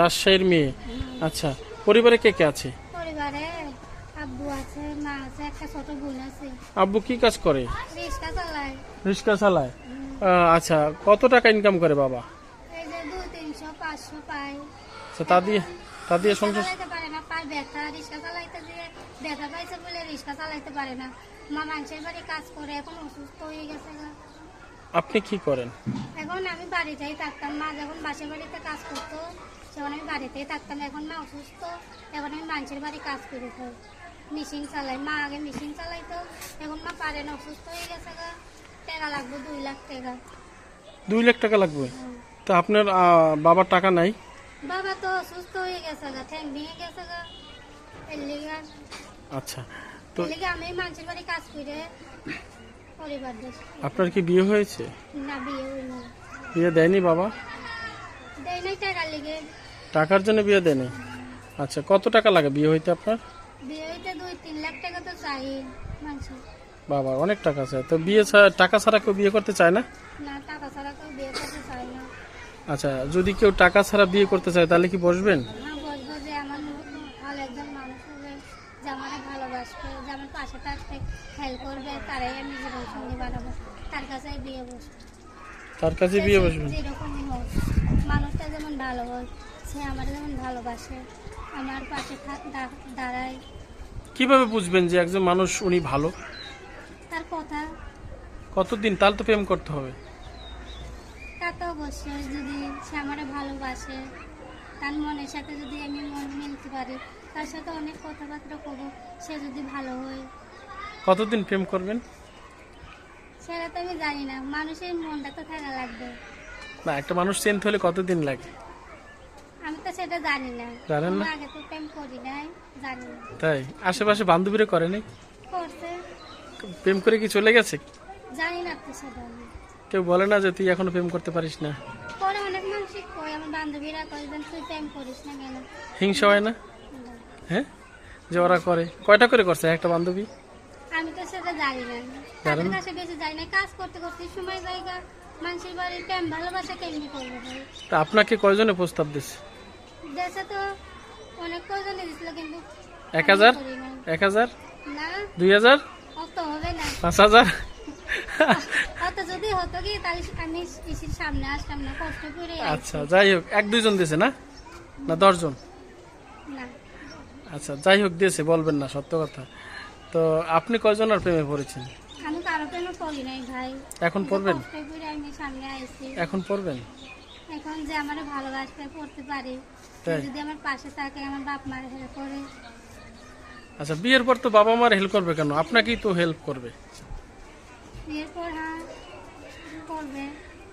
রাজশাহীর মেয়ে। আচ্ছা পরিবারে কে কে আছে? পরিবারে আব্বু আছে মা আছে একটা ছোট বোন আছে। আব্বু কি কাজ করে? রিক্সা চালায়। রিক্সা চালায়। আচ্ছা কত টাকা ইনকাম করে বাবা? এই যে পাই আচ্ছা তা দিয়ে তা দিয়ে সংসার পারে না পায় ব্যথা। চালাইতে ব্যথা পাইছে বলে পারে না। মা মানুষের বাড়ি কাজ করে এখন অসুস্থ হয়ে গেছে। আপনি কি করেন? এখন আমি বাড়িতেই থাকতাম। মা যখন বাসের বাড়িতে কাজ করতো তখন আমি বাড়িতেই থাকতাম। এখন মা অসুস্থ এখন আমি মানুষের বাড়ি কাজ করে খাই মেশিন চালাই। মা আগে মেশিন চালাইতো এখন মা পারে না অসুস্থ হয়ে গেছে গা। টাকা লাগবে দুই লাখ টাকা। দুই লাখ টাকা লাগবে? তা আপনার বাবার টাকা নাই? বাবা তো অসুস্থ হয়ে গেছে গা ঠ্যাং ভেঙে গেছে গা। আচ্ছা। তো আমি মানুষের বাড়ি কাজ করে। আপনার কি বিয়ে হয়েছে? না বিয়ে দেয়নি বাবা? দেয় নাই টাকার লিগে। টাকার জন্য বিয়ে দেয়নি আচ্ছা কত টাকা লাগে বিয়ে হইতে আপনার? বিয়ে হইতে দুই তিন লাখ টাকা তো চাই মানুষের বাবা অনেক টাকা চায়। তো বিয়ে টাকা ছাড়া কেউ বিয়ে করতে চায় না? না টাকা ছাড়া কেউ বিয়ে করতে চায় না। আচ্ছা যদি কেউ টাকা ছাড়া বিয়ে করতে চায় তাহলে কি বসবেন? হ্যাঁ বলব যে আমার ভালো একজন মানুষ হবে যে আমার ভালোবাসবে যে আমার পাশে থাকবে হেল্প করবে তারাই আমি জীবন সঙ্গী বানাবো তার কাছে বিয়ে বসবো। তার কাছে বিয়ে বসবেন? যেরকমই হোক মানুষটা যেমন ভালো হয় সে আমার যেমন ভালোবাসে আমার পাশে থাক- দাঁড়ায়। কীভাবে বুঝবেন যে একজন মানুষ উনি ভালো? তার কথা। কতদিন? তাহলে তো প্রেম করতে হবে। তা তো অবশ্যই যদি সে আমার ভালোবাসে তার মনের সাথে যদি আমি মন মিলতে পারি তার সাথে অনেক কথাবার্তা করব সে যদি ভালো হয়। কতদিন প্রেম করবেন? সেটা তো আমি জানি না মানুষের মনটা তো থাকা লাগবে। না একটা মানুষ চেঞ্জ হলে কতদিন লাগে? আমি তো সেটা জানি না। জানেন না? আগে তো প্রেম করি নাই জানি না। তাই? আশেপাশে বান্ধবীরা করেনি করছে। প্রেম করে কি চলে গেছে? জানি না তো সেটা কেউ বলে না যে তুই এখনও প্রেম করতে পারিস না। অনেক মানুষই কই আমার বান্ধবীরা কয়েকজন তুই প্রেম করিস না কেন? হিংসা হয় না? হ্যাঁ? যে ওরা করে। কয়টা করে করছে? একটা বান্ধবী? আমি তো সেটা জানি না। তাদের কাছে বেশি না। কাজ করতে করতে সময় জায়গা মানুষের বাড়ির প্রেম ভালোবাসা কেমনি করব ভাই? তা আপনাকে কয়জনে প্রস্তাব দিচ্ছে দেশে তো অনেক দিছিল কিন্তু এক হাজার। এক হাজার? না। দুই হাজার? অত হবে না। পাঁচ হাজার? যদি হতো কি তাহলে আমি ইসির সামনে আসতাম না কষ্ট করে আচ্ছা যাই হোক এক দুইজন দিয়েছে না? না দশজন? আচ্ছা যাই হোক দিয়েছে বলবেন না সত্য কথা। তো আপনি কয়জনের প্রেমে পড়েছেন? আমি কারও প্রেমে পড়ি নাই ভাই। এখন পড়বেন? আমি সামনে আইছি। এখন পড়বেন? এখন যে আমার ভালোবাসতে পড়তে পারি? যদি আমার পাশে থাকে আমার বাপ মার হেল্প করে। আচ্ছা বিয়ের পর তো বাবা মার হেল্প করবে কেন? আপনাকেই তো হেল্প করবে। এরপর হ্যাঁ করবে।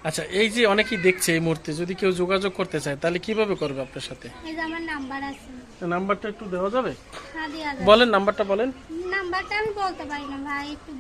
আচ্ছা এই যে অনেকেই দেখছে এই মুহূর্তে যদি কেউ যোগাযোগ করতে চায় তাহলে কীভাবে করবে আপনার সাথে? এই যে আমার নাম্বার আছে। নাম্বারটা একটু দেওয়া যাবে? হ্যাঁ দেওয়া যাবে। বলেন নাম্বারটা বলেন। নাম্বারটা আমি বলতে পারি না ভাই একটু